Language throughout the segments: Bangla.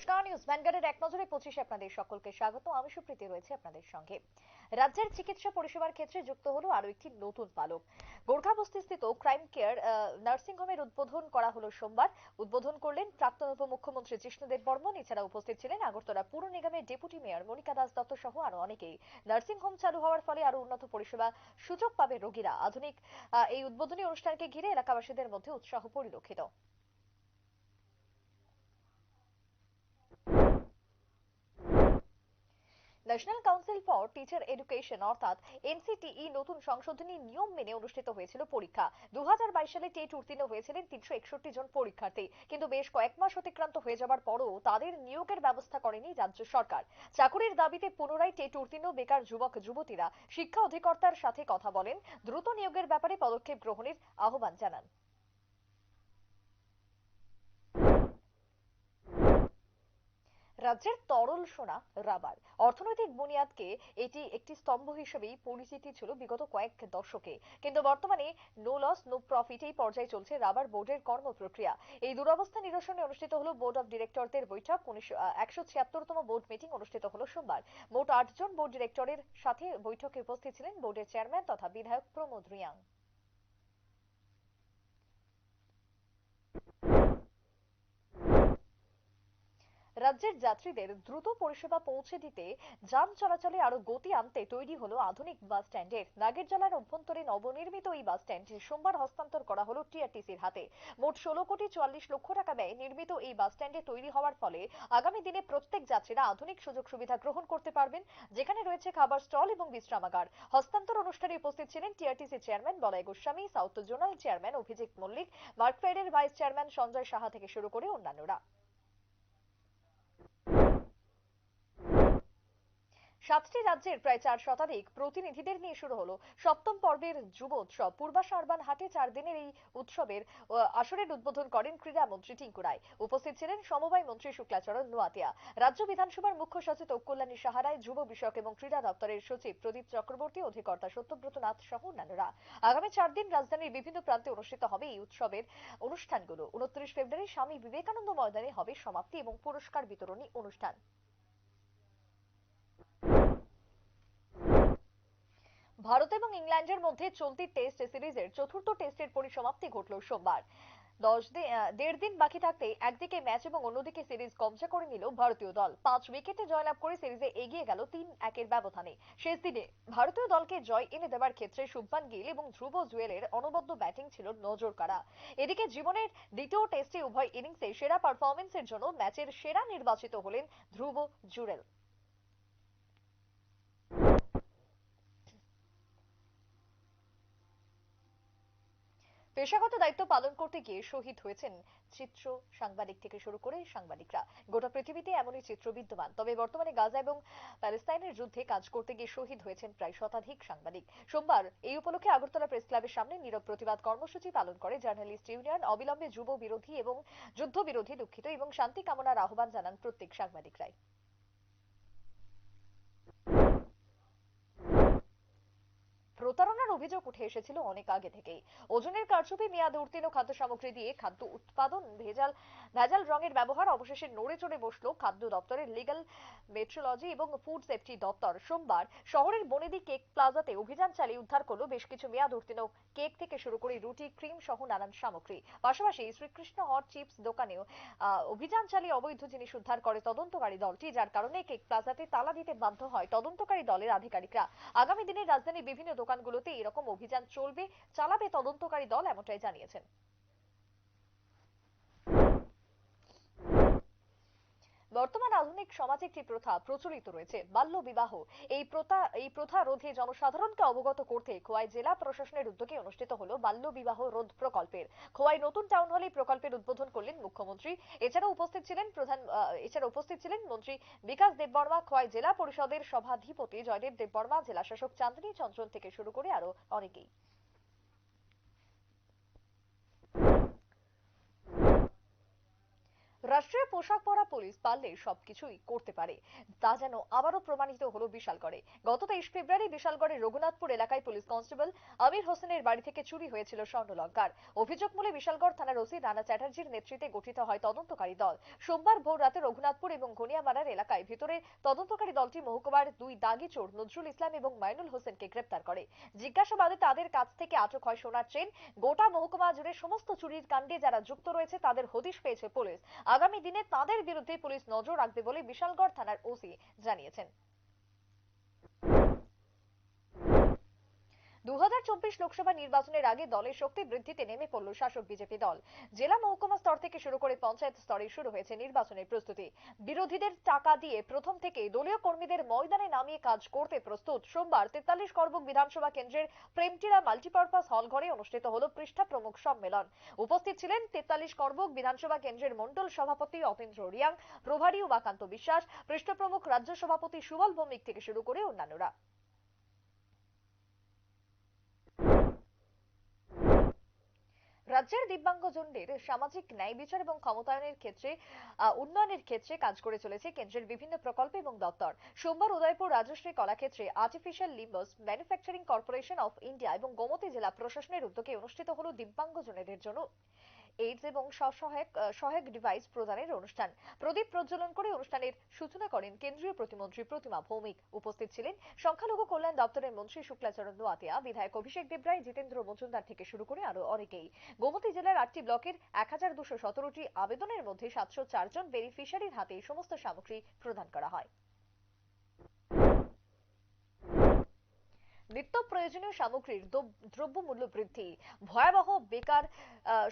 নমস্কার নিউজ ভ্যানগার্ডের এক নজরে পঁচিশে আপনাদের সকলকে স্বাগত। আমি সুপ্রীতি রয়েছে আপনাদের সঙ্গে। রাজ্যের চিকিৎসা পরিষেবার ক্ষেত্রে যুক্ত হলো আরও একটি নতুন পালক। গোর্খাবস্তিস্থিত ক্রাইম কেয়ার নার্সিং হোমের উদ্বোধন করা হলো সোমবার। উদ্বোধন করলেন প্রাক্তন উপমুখ্যমন্ত্রী জিষ্ণুদেব বর্মন। এছাড়া উপস্থিত ছিলেন আগরতলা পুর নিগমের ডেপুটি মেয়র মনিকা দাস দত্ত সহ আরও অনেকেই। নার্সিং হোম চালু হওয়ার ফলে আরও উন্নত পরিষেবা সুযোগ পাবে রোগীরা। আধুনিক এই উদ্বোধনী অনুষ্ঠানকে ঘিরে এলাকাবাসীদের মধ্যে উৎসাহ পরিলক্ষিত। National Council for Teacher Education অর্থাৎ এনসিটিই নতুন সংশোধনী নিয়ম মেনে অনুষ্ঠিত হয়েছিল পরীক্ষা। দু সালে টেট উত্তীর্ণ হয়েছিলেন তিনশো একষট্টি জন পরীক্ষার্থী। কিন্তু বেশ কয়েক মাস অতিক্রান্ত হয়ে যাবার পরও তাদের নিয়োগের ব্যবস্থা করেনি রাজ্য সরকার। চাকুরির দাবিতে পুনরায় টেট উত্তীর্ণ বেকার যুবক, যুবতীরা শিক্ষা অধিকর্তার সাথে কথা বলেন। দ্রুত নিয়োগের ব্যাপারে পদক্ষেপ গ্রহণের আহ্বান জানান। রাজ্যের তরল সোনা, রাবার। অর্থনৈতিক বুনিয়াদকে এটি একটি স্তম্ভ হিসেবেই পরিচিতি ছিল বিগত কয়েক দশকে। কিন্তু বর্তমানে নো লস নো প্রফিট এই পর্যায়ে চলছে রাবার বোর্ডের কর্মপ্রক্রিয়া। এই দুরবস্থা নিরসনে অনুষ্ঠিত হলো বোর্ড অফ ডিরেক্টরদের বৈঠক। একশো ছিয়াত্তরতম বোর্ড মিটিং অনুষ্ঠিত হলো সোমবার। মোট আটজন বোর্ড ডিরেক্টরের সাথে বৈঠকে উপস্থিত ছিলেন বোর্ডের চেয়ারম্যান তথা বিধায়ক প্রমোদ রিয়াং। রাজ্যের যাত্রীদের দ্রুত পরিষেবা পৌঁছে দিতে যান চলাচলে আরও গতি আনতে তৈরি হলো আধুনিক বাস স্ট্যান্ডের। নাগেরজলার অভ্যন্তরে নবনির্মিত এই বাস স্ট্যান্ডটি সোমবার হস্তান্তর করা হলো টিআরটিসির হাতে। মোট ষোলো কোটি চুয়াল্লিশ লক্ষ টাকা ব্যয়ে নির্মিত এই বাস স্ট্যান্ডে তৈরি হওয়ার ফলে আগামী দিনে প্রত্যেক যাত্রীরা আধুনিক সুযোগ সুবিধা গ্রহণ করতে পারবেন, যেখানে রয়েছে খাবার স্টল এবং বিশ্রামাগার। হস্তান্তর অনুষ্ঠানে উপস্থিত ছিলেন TRTC chairman Balay Goswami, south zonal chairman Abhijit Mallik মার্কফেডের vice chairman Sanjay Saha থেকে শুরু করে অন্যান্যরা। সাতটি রাজ্যের প্রায় চার শতাধিক প্রতিনিধিদের নিয়ে শুরু হলো সপ্তম পর্বের যুব উৎসব। পূর্বাশা আরবান হাটে চার দিনের এই উৎসবের আসরের উদ্বোধন করেন ক্রীড়ামন্ত্রী টিঙ্কু রায়। উপস্থিত ছিলেন সমবায় মন্ত্রী শুক্লাচরণ নোয়াতিয়া। রাজ্য বিধানসভার মুখ্য সচেতক কল্যাণী সাহারায়, যুব বিষয়ক এবং ক্রীড়া দপ্তরের সচিব প্রদীপ চক্রবর্তী, অধিকর্তা সত্যব্রত নাথ সহ অন্যান্যরা। আগামী চার দিন রাজধানীর বিভিন্ন প্রান্তে অনুষ্ঠিত হবে এই উৎসবের অনুষ্ঠানগুলো। উনত্রিশ ফেব্রুয়ারি স্বামী বিবেকানন্দ ময়দানে হবে সমাপ্তি এবং পুরস্কার বিতরণী অনুষ্ঠান। ভারত এবং ইংল্যান্ডের মধ্যে চলতি টেস্ট সিরিজের চতুর্থ টেস্টের পরিসমাপ্তি ঘটল সোমবার। দশ দেড় দিন বাকি থাকতে একদিকে ম্যাচ এবং অন্যদিকে সিরিজ কবজা করে নিল ভারতীয় দল। পাঁচ উইকেটে জয়লাভ করে সিরিজে এগিয়ে গেল তিন একের ব্যবধানে। শেষ দিনে ভারতীয় দলকে জয় এনে দেওয়ার ক্ষেত্রে শুভমান গিল এবং ধ্রুব জুয়েলের অনবদ্য ব্যাটিং ছিল নজর কাড়া। এদিকে জীবনের দ্বিতীয় টেস্টে উভয় ইনিংসে সেরা পারফরমেন্সের জন্য ম্যাচের সেরা নির্বাচিত হলেন ধ্রুব জুরেল পেশাগত দায়িত্ব পালন করতে গিয়ে শহীদ হয়েছেন চিত্র সাংবাদিক থেকে শুরু করে সাংবাদিকরা। গোটা পৃথিবীতে এমনই চিত্র বিদ্যমান। তবে বর্তমানে গাজা এবং প্যালেস্তাইনের যুদ্ধে কাজ করতে গিয়ে শহীদ হয়েছেন প্রায় শতাধিক সাংবাদিক। সোমবার এই উপলক্ষে আগরতলা প্রেস ক্লাবের সামনে নীরব প্রতিবাদ কর্মসূচি পালন করে জার্নালিস্ট ইউনিয়ন, অবিলম্বে যুব বিরোধী এবং যুদ্ধ বিরোধী দুঃখিত এবং শান্তি কামনার আহ্বান জানান প্রত্যেক সাংবাদিকরাই। প্রতারণার অভিযোগ উঠে এসেছিল অনেক আগে থেকেই। ওজনের কারচুপি, মেয়াদ উত্তীর্ণ খাদ্য সামগ্রী দিয়ে খাদ্য উৎপাদন ভেজাল ভেজাল রঙের ব্যবহার অবশেষে নড়ে চড়ে বসল খাদ্য দপ্তরের লিগ্যাল মেট্রোলজি এবং ফুড সেফটি দপ্তর। সোমবার শহরের বনেদি কেক প্লাজাতে অভিযান চালিয়ে উদ্ধার করল বেশ কিছু মেয়াদ উত্তীর্ণ কেক থেকে শুরু করে রুটি, ক্রিম সহ নানান সামগ্রী। পাশাপাশি শ্রীকৃষ্ণ হট চিপস দোকানেও অভিযান চালিয়ে অবৈধ জিনিস উদ্ধার করে তদন্তকারী দলটি, যার কারণে কেক প্লাজাতে তালা দিতে বাধ্য হয় তদন্তকারী দলের আধিকারিকরা। আগামী দিনে রাজধানীর বিভিন্ন দোকানগুলোতে এরকম অভিযান চলবে চালাবে তদন্তকারী দল এমনটাই জানিয়েছেন বর্তমান আধুনিক সমাজে একটি প্রথা প্রচলিত রয়েছে, বাল্য বিবাহ। এই প্রথা এই প্রথা রোধে জনসাধারণকে অবগত করতে খোয়াই জেলা প্রশাসনের উদ্যোগে অনুষ্ঠিত হলো বাল্য বিবাহ রোধ প্রকল্পের। খোয়াই নতুন টাউন হলে প্রকল্পের উদ্বোধন করলেন মুখ্যমন্ত্রী। এছাড়া উপস্থিত ছিলেন প্রধান এছাড়া উপস্থিত ছিলেন মন্ত্রী বিকাশ দেববর্মা। খোয়াই জেলা পরিষদের সভাধিপতি জয়দেব দেববর্মা, জেলা শাসক চাঁদনী চঞ্চল থেকে শুরু করে আরও অনেকেই। রাষ্ট্রীয় পোশাক পরা পুলিশ পারলে সবকিছুই করতে পারে। তা যেন আবারও প্রমাণিত হলো বিশালগড়ে। গত তেইশ ফেব্রুয়ারি বিশালগড়ের রঘুনাথপুর এলাকায় পুলিশ কনস্টেবল আমির হোসেনের বাড়ি থেকে চুরি হয়েছিল স্বর্ণলঙ্কার। অভিযোগ মূলে বিশালগড় থানার ওসি রানা চ্যাটার্জির নেতৃত্বে গঠিত হয় তদন্তকারী দল। সোমবার ভোর রাতে রঘুনাথপুর এবং ঘনিয়ামারার এলাকায় ভিতরে তদন্তকারী দলটি মহকুমার দুই দাগি চোর নজরুল ইসলাম এবং মাইনুল হোসেনকে গ্রেপ্তার করে। জিজ্ঞাসাবাদে তাদের কাছ থেকে আটক হয় সোনার চেন। গোটা মহকুমা জুড়ে সমস্ত চুরির কাণ্ডে যারা যুক্ত রয়েছে তাদের হদিশ পেয়েছে পুলিশ। আগামী দিনে তাদের বিরুদ্ধে পুলিশ নজর রাখবে বলে বিশালগড় থানার ওসি জানিয়েছেন। দু হাজার চব্বিশ লোকসভা নির্বাচনের আগে দলের শক্তি বৃদ্ধিতে নেমে পড়ল শাসক বিজেপি দল। জেলা মহকুমা স্তর থেকে শুরু করে পঞ্চায়েত স্তরে শুরু হয়েছে নির্বাচনের প্রস্তুতি। বিরোধীদের টাকা দিয়ে প্রথম থেকে দলীয় কর্মীদের ময়দানে নামিয়ে কাজ করতে প্রস্তুত। সোমবার তেতাল্লিশ করবুক বিধানসভা কেন্দ্রের প্রেমটিরা মাল্টিপারপাস হল ঘরে অনুষ্ঠিত হল পৃষ্ঠা প্রমুখ সম্মেলন। উপস্থিত ছিলেন তেতাল্লিশ করবুক বিধানসভা কেন্দ্রের মন্ডল সভাপতি অপেন্দ্র রিয়াং, প্রভারী উমাকান্ত বিশ্বাস, পৃষ্ঠা প্রমুখ রাজ্য সভাপতি সুবল ভৌমিক থেকে শুরু করে অন্যান্যরা। রাজ্যের দিব্যাঙ্গজনদের সামাজিক ন্যায় বিচার এবং ক্ষমতায়নের ক্ষেত্রে উন্নয়নের ক্ষেত্রে কাজ করে চলেছে কেন্দ্রের বিভিন্ন প্রকল্প এবং দপ্তর। সোমবার Udaipur Rajshri কলাক্ষেত্রে Artificial Limbs Manufacturing Corporation of India এবং গোমতী জেলা প্রশাসনের উদ্যোগে অনুষ্ঠিত হল দিব্যাঙ্গজনদের জন্য এইডস এবং সহায়ক সহায়ক ডিভাইস প্রদানের অনুষ্ঠান। প্রদীপ প্রজ্বলন করে অনুষ্ঠানের সূচনা করেন কেন্দ্রীয় প্রতিমন্ত্রী প্রতিমা ভৌমিক। উপস্থিত ছিলেন সংখ্যালঘু কল্যাণ দপ্তরের মন্ত্রী শুক্লাচরণ নোয়াতিয়া বিধায়ক অভিষেক দেবরায়, জিতেন্দ্র মজুমদার থেকে শুরু করে আরও অনেকেই। গোমতী জেলার আটটি ব্লকের এক হাজার দুশো সতেরোটি আবেদনের মধ্যে সাতশো চারজন বেনিফিশিয়ারির হাতে সমস্ত সামগ্রী প্রদান করা হয়। নিত্য প্রয়োজনীয় সামগ্রীর দ্রব- দ্রব্যমূল্য বৃদ্ধি, ভয়াবহ বেকার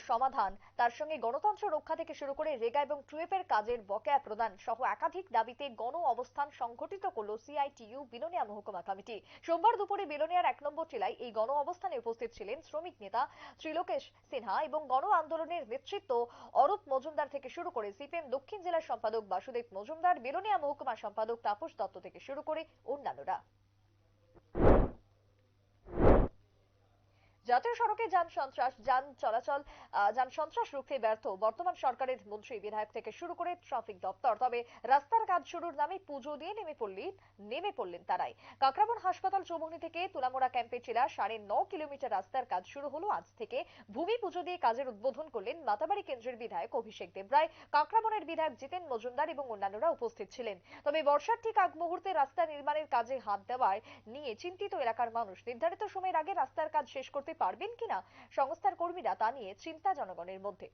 সমাধান, তার সঙ্গে গণতন্ত্র রক্ষা থেকে শুরু করে রেগা এবং টুয়েপের কাজের বকেয়া প্রদান সহ একাধিক দাবিতে গণ অবস্থান সংঘটিত করল সিআইটিইউ বিলোনিয়া মহকুমা কমিটি। সোমবার দুপুরে বিলোনিয়ার এক নম্বর টিলায় এই গণ অবস্থানে উপস্থিত ছিলেন শ্রমিক নেতা ত্রিলোকেশ সিনহা এবং গণ আন্দোলনের নেতৃত্ব অরূপ মজুমদার থেকে শুরু করে সিপিএম দক্ষিণ জেলার সম্পাদক বাসুদেব মজুমদার, বিলোনিয়া মহকুমা সম্পাদক তাপস দত্ত থেকে শুরু করে অন্যান্যরা। জাতীয় সড়কে যান সন্ত্রাস, যান চলাচল যান সন্ত্রাস রুখতে ব্যর্থ। বর্তমান সরকারের মন্ত্রী, বিধায়ক থেকে শুরু করে ট্রাফিক দপ্তর। তবে রাস্তার কাজ শুরুর নামে পুজো দিয়ে নেমে পড়লেন নেমে পড়লেন তারাই। কাকরাবন হাসপাতাল, চৌমুহনী থেকে তুলামোড়া ক্যাম্পে ছিল সাড়ে ন কিলোমিটার রাস্তার কাজ শুরু হলো আজ থেকে। ভূমি পুজো দিয়ে কাজের উদ্বোধন করলেন মাতাবাড়ি কেন্দ্রের বিধায়ক অভিষেক দেবরায় কাকরাবনের বিধায়ক জিতেন মজুমদার এবং অন্যান্যরা উপস্থিত ছিলেন। তবে বর্ষার ঠিক আগ মুহূর্তে রাস্তা নির্মাণের কাজে হাত দেওয়ায় নিয়ে চিন্তিত এলাকার মানুষ। নির্ধারিত সময়ের আগে রাস্তার কাজ শেষ করতে পারবেন কিনা? সংস্থার কর্মীরা তা নিয়ে চিন্তা জনগণের মধ্যে।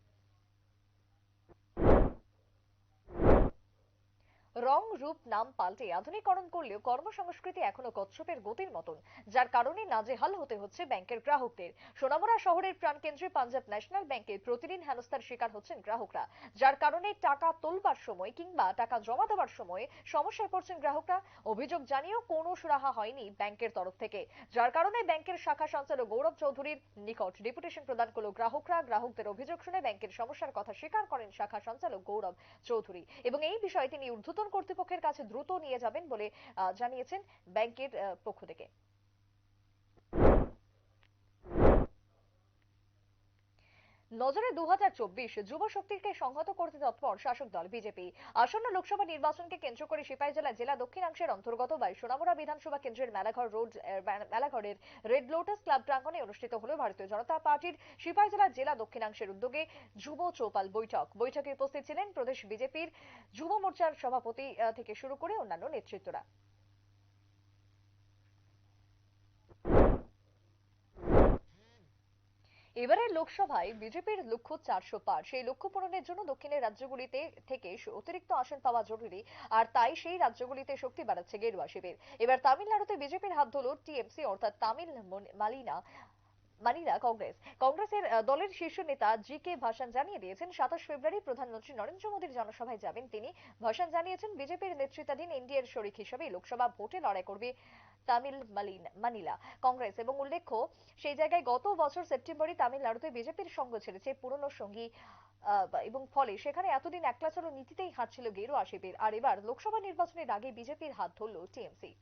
রং, রূপ, নাম পাল্টে আধুনিকরণ করলেও কর্মসংস্কৃতি এখনও কচ্ছপের গতির মতন, যার কারণে নাজেহাল হতে হচ্ছে ব্যাংকের গ্রাহকদের। সোনামুড়া শহরের প্রাণকেন্দ্রে পাঞ্জাব ন্যাশনাল ব্যাংকে প্রতিদিন হেনস্থার শিকার হচ্ছেন গ্রাহকরা, যার কারণে টাকা তোলবার সময় কিংবা টাকা জমা দেওয়ার সময় সমস্যায় পড়ছেন গ্রাহকরা। অভিযোগ জানিয়েও কোনো সুরাহা হয়নি ব্যাংকের তরফ থেকে, যার কারণে ব্যাংকের শাখা সঞ্চালক গৌরব চৌধুরীর নিকট ডেপুটেশন প্রদান করল গ্রাহকরা। গ্রাহকদের অভিযোগ শুনে ব্যাংকের সমস্যার কথা স্বীকার করেন শাখা সঞ্চালক গৌরব চৌধুরী এবং এই বিষয়ে তিনি ঊর্ধ্বতন কর্তৃপক্ষের কাছে দ্রুত নিয়ে যাবেন বলে জানিয়েছেন ব্যাংকের পক্ষ থেকে। নজরে দু যুব শক্তিকে সংহত করতে তৎপর শাসক দল বিজেপি। আসন্ন লোকসভা নির্বাচনকে কেন্দ্র করে সিপাহীজলা জেলা দক্ষিণাংশের অন্তর্গত বাই সোনামুড়া বিধানসভা কেন্দ্রের মেলাঘর রোড মেলাঘরের রেড লোটাস ক্লাব প্রাঙ্গণে অনুষ্ঠিত হল ভারতীয় জনতা পার্টির সিপাহীজলা জেলা দক্ষিণাংশের উদ্যোগে যুব চৌপাল বৈঠক। বৈঠকে উপস্থিত ছিলেন প্রদেশ বিজেপির যুব মোর্চার সভাপতি থেকে শুরু করে অন্যান্য নেতৃত্বরা। এবারের লোকসভায় বিজেপির লক্ষ্য চারশো পার। সেই লক্ষ্য পূরণের জন্য দক্ষিণের রাজ্যগুলিতে থেকে অতিরিক্ত আসন পাওয়া জরুরি, আর তাই সেই রাজ্যগুলিতে শক্তি বাড়াচ্ছে গেরুয়া শিবির। এবার তামিলনাড়ুতে বিজেপির হাত ধরল টিএমসি, অর্থাৎ তামিল মালিনা মানিরা কংগ্রেস। কংগ্রেসের দলের শীর্ষ নেতা জি কে ভাসান জানিয়ে দিয়েছেন, সাতাশ ফেব্রুয়ারি প্রধানমন্ত্রী নরেন্দ্র মোদীর জনসভায় যাবেন তিনি। ভাসান জানিয়েছেন, বিজেপির নেতৃত্বাধীন এনডিএর শরিক হিসেবে লোকসভা ভোটে লড়াই করবে তামিল মানিলা কংগ্রেস এবং উল্লেখ্য, সেই জায়গায় গত বছর সেপ্টেম্বরে তামিলনাড়ুতে বিজেপির সঙ্গ ছেড়েছে পুরনো সঙ্গী এবং ফলে সেখানে এতদিন একলা চলো নীতিতেই হাঁটছিল গেরুয়া শিবির আর এবার লোকসভা নির্বাচনের আগে বিজেপির হাত ধরল টিএমসি।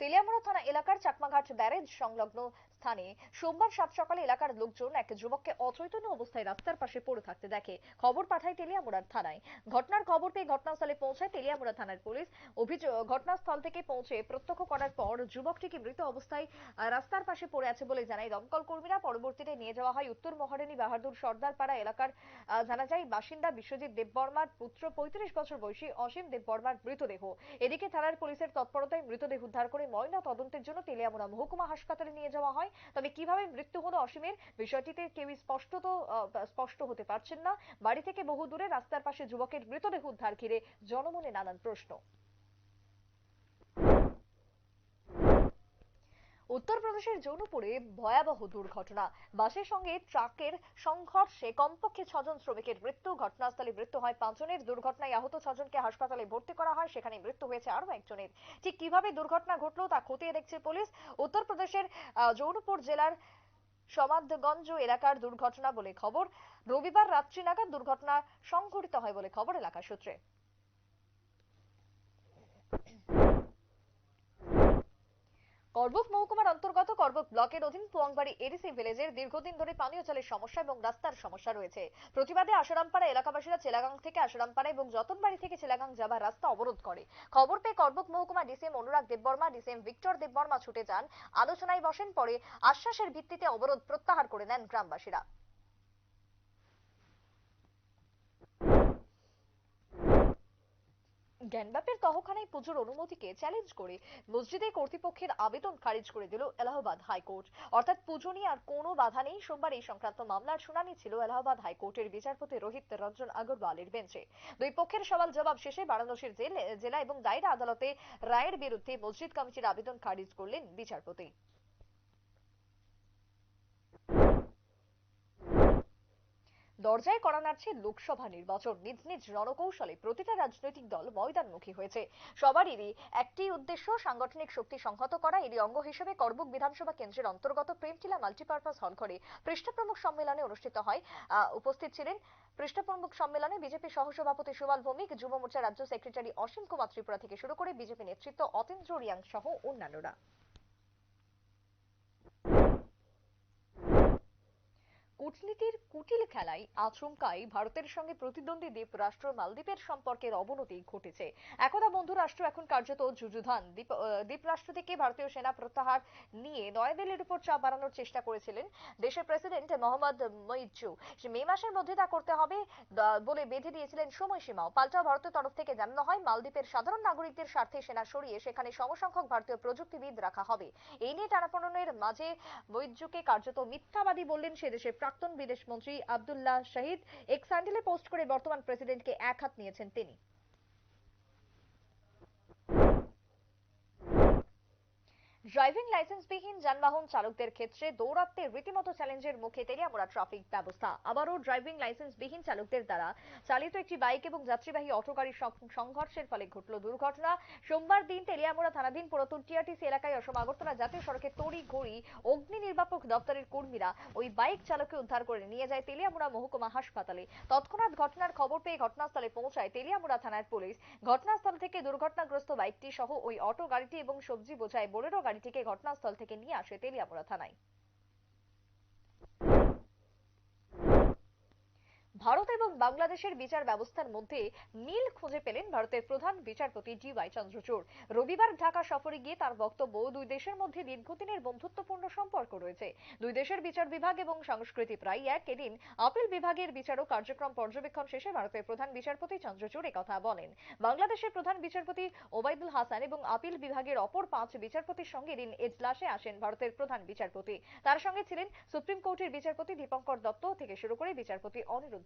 তেলিয়ামুড়া থানা এলাকার চাকমাঘাট ব্যারেজ সংলগ্ন স্থানে সোমবার সাত সকালে এলাকার লোকজন এক যুবককে অচৈতন্য অবস্থায় রাস্তার পাশে পড়ে থাকতে দেখে। খবর পাঠায় তেলিয়ামুড়ার থানায়। ঘটনার খবর পেয়ে ঘটনাস্থলে পৌঁছায় তেলিয়ামুড়া থানার পুলিশ। অভিযোগ, ঘটনাস্থল থেকে পৌঁছে প্রত্যক্ষ করার পর যুবকটিকে মৃত অবস্থায় রাস্তার পাশে পড়ে আছে বলে জানায় দমকল কর্মীরা। পরবর্তীতে নিয়ে যাওয়া হয় উত্তর মহারানী বাহাদুর সর্দারপাড়া এলাকার জানা যায় বাসিন্দা বিশ্বজিৎ দেববর্মার পুত্র, পঁয়ত্রিশ বছর বয়সী অসীম দেববর্মার মৃতদেহ। এদিকে থানার পুলিশের তৎপরতায় মৃতদেহ উদ্ধার করে ময়না তদন্তের জন্য তেলিয়ামুড়া মহকুমা হাসপাতালে নিয়ে যাওয়া হয়। তবে কীভাবে মৃত্যু হলো অসীমের বিষয়টিতে কেউই স্পষ্ট তো আহ, স্পষ্ট হতে পারছেন না। বাড়ি থেকে বহু দূরে রাস্তার পাশে যুবকের মৃতদেহ উদ্ধার ঘিরে জনমনে নানান প্রশ্ন। উত্তরপ্রদেশের জৌনপুরে ভয়াবহ দুর্ঘটনা। বাসের সঙ্গে ট্রাকের সংঘর্ষে কমপক্ষে ছজন শ্রমিকের মৃত্যু। ঘটনাস্থলে মৃত্যু হয় পাঁচজনের দুর্ঘটনায় আহত ছজনকে হাসপাতালে ভর্তি করা হয়। সেখানে মৃত্যু হয়েছে আরও একজনের। ঠিক কীভাবে দুর্ঘটনা ঘটলো তা খতিয়ে দেখছে পুলিশ। উত্তরপ্রদেশের জৌনপুর জেলার সমাদগঞ্জ এলাকার দুর্ঘটনা বলে খবর। রবিবার রাত্রি নাগাদ দুর্ঘটনা সংঘটিত হয় বলে খবর এলাকার সূত্রে। করবুক মহকুমার অন্তর্গত করবুক ব্লকের অধীন পুয়াংবাড়ি এডিসি ভিলেজের দীর্ঘদিন ধরে পানীয় জলের সমস্যা এবং রাস্তার সমস্যা রয়েছে। প্রতিবাদে আশারামপাড়া এলাকাবাসীরা চেলাগাং থেকে আশারামপাড়া এবং যতনবাড়ি থেকে চেলাগাং যাবার রাস্তা অবরোধ করে। খবর পেয়ে করবুক মহকুমা DCM Anurag Debbarma, DCM Victor Debbarma ছুটে যান। আলোচনায় বসেন, পরে আশ্বাসের ভিত্তিতে অবরোধ প্রত্যাহার করে নেন গ্রামবাসীরা। জ্ঞানবাপের তহখানায় পুজোর অনুমতিকে চ্যালেঞ্জ করে মসজিদে কর্তৃপক্ষের আবেদন খারিজ করে দিল এলাহাবাদ হাইকোর্ট। অর্থাৎ পুজো নিয়ে আর কোনো বাধা নেই। সোমবার এই সংক্রান্ত মামলার শুনানি ছিল এলাহাবাদ হাইকোর্টের বিচারপতি রোহিত রঞ্জন আগরওয়ালের বেঞ্চে। দুই পক্ষের সওয়াল জবাব শেষে বারাণসীর জেলা এবং দায়রা আদালতে রায়ের বিরুদ্ধে মসজিদ কমিটির আবেদন খারিজ করলেন বিচারপতি। দরজায় করা নাড়ছে লোকসভা নির্বাচন। নিজ নিজ রণকৌশলে প্রতিটা রাজনৈতিক দল ময়দানমুখী হয়েছে। সবারই একটি উদ্দেশ্য সাংগঠনিক শক্তি সংহত করা। এরই অঙ্গ হিসেবে করবুক বিধানসভা কেন্দ্রের অন্তর্গত প্রেমটিলা মাল্টিপারপাস হল ঘরে পৃষ্ঠপ্রমুখ সম্মেলনে অনুষ্ঠিত হয়। উপস্থিত ছিলেন পৃষ্ঠপ্রমুখ সম্মেলনে বিজেপি সহসভাপতি সুবাল ভৌমিক, যুব মোর্চা রাজ্য সেক্রেটারি অসীম কুমার ত্রিপুরা থেকে শুরু করে বিজেপি নেতৃত্ব অতীন্দ্র রিয়াং সহ অন্যান্যরা। কূটনীতির কুটিল খেলায় আচমকাই ভারতের সঙ্গে প্রতিদ্বন্দ্বী দ্বীপ রাষ্ট্র মালদ্বীপের সম্পর্কের অবনতি ঘটেছে। একদা বন্ধু রাষ্ট্র এখন কার্যত যুযুধান। দ্বীপ রাষ্ট্র থেকে ভারতীয় সেনা প্রত্যাহার নিয়ে নয়াদিল্লির উপর চাপ বাড়ানোর চেষ্টা করেছিলেন দেশের প্রেসিডেন্ট মোহাম্মদ মইজু মে মাসের মধ্যে তা করতে হবে বলে বেঁধে দিয়েছিলেন সময়সীমাও। পাল্টাও ভারতের তরফ থেকে জানানো হয়, মালদ্বীপের সাধারণ নাগরিকদের স্বার্থে সেনা সরিয়ে সেখানে সমসংখ্যক ভারতীয় প্রযুক্তিবিদ রাখা হবে। এই নিয়ে টানাপোড়েনের মাঝে মৈজুকে কার্যত মিথ্যাবাদী বললেন সে দেশের প্রাক্তন বিদেশ মন্ত্রী আবদুল্লাহ শাহিদ এক স্যান্ডেলে পোস্ট করে বর্তমান প্রেসিডেন্টকে এক হাত নিয়েছেন তিনি। ড্রাইভিং লাইসেন্সবিহীন যানবাহন চালকদের ক্ষেত্রে দৌরাত্মে রীতিমতো চ্যালেঞ্জের মুখে তেলিয়ামুড়া ট্রাফিক ব্যবস্থা। আবারও ড্রাইভিং লাইসেন্সবিহীন চালকদের দ্বারা চালিত একটি বাইক এবং যাত্রীবাহী অটো গাড়ির সংঘর্ষের ফলে ঘটল দুর্ঘটনা। সোমবার দিন তেলিয়ামুড়া থানাধীন পুরাতন টিআরটিসি এলাকায় অসম জাতীয় সড়কে তড়ি ঘড়ি অগ্নি নির্বাপক দপ্তরের কর্মীরা ওই বাইক চালককে উদ্ধার করে নিয়ে যায় তেলিয়ামুড়া মহকুমা হাসপাতালে। তৎক্ষণাৎ ঘটনার খবর পেয়ে ঘটনাস্থলে পৌঁছায় তেলিয়ামুড়া থানার পুলিশ। ঘটনাস্থল থেকে দুর্ঘটনাগ্রস্ত বাইকটি সহ ওই অটো, গাড়িটি এবং সবজি বোঝায় বোলেরো গাড়িটিকে ঘটনাস্থল থেকে নিয়ে আসে তেলিয়ামুড়া থানায়। ভারত এবং বাংলাদেশের বিচার ব্যবস্থার মধ্যে মিল খুঁজে পেলেন ভারতের প্রধান বিচারপতি জি ওয়াই চন্দ্রচূড়। রবিবার ঢাকা সফরে গিয়ে তার বক্তব্য, দুই দেশের মধ্যে দীর্ঘদিনের বন্ধুত্বপূর্ণ সম্পর্ক রয়েছে। দুই দেশের বিচার বিভাগ এবং সংস্কৃতি প্রায় এক এদিন আপিল বিভাগের বিচার ও কার্যক্রম পর্যবেক্ষণ শেষে ভারতের প্রধান বিচারপতি চন্দ্রচূড় কথা বলেন। বাংলাদেশের প্রধান বিচারপতি ওবায়দুল হাসান এবং আপিল বিভাগের অপর পাঁচ বিচারপতির সঙ্গে এদিন এজলাসে আসেন ভারতের প্রধান বিচারপতি। তার সঙ্গে ছিলেন সুপ্রিম কোর্টের বিচারপতি দীপঙ্কর দত্ত থেকে শুরু করে বিচারপতি অনিরুদ্ধ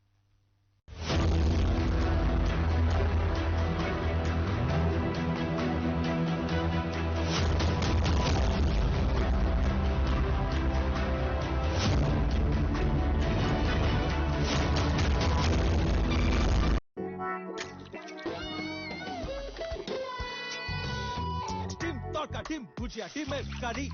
তরকা টিম ভুজিয়া টিমের কারি।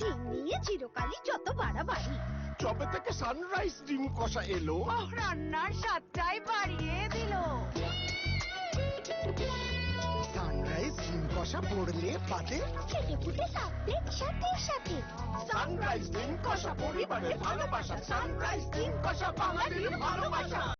ডিম নিয়ে চিরকালই যত বাড়াবাড়ি। চপে থেকে সানরাইজ ডিম কষা এলো। রান্নার স্বাদটাই বাড়িয়ে দিল। সানরাইজ ডিম কষা পড়লে পাতে। খেতে খুঁটে সাথে সাথে সাথে। সানরাইজ ডিম কষা পরিবারের ভালোবাসা। সানরাইজ ডিম কষা বাঙালির ভালোবাসা।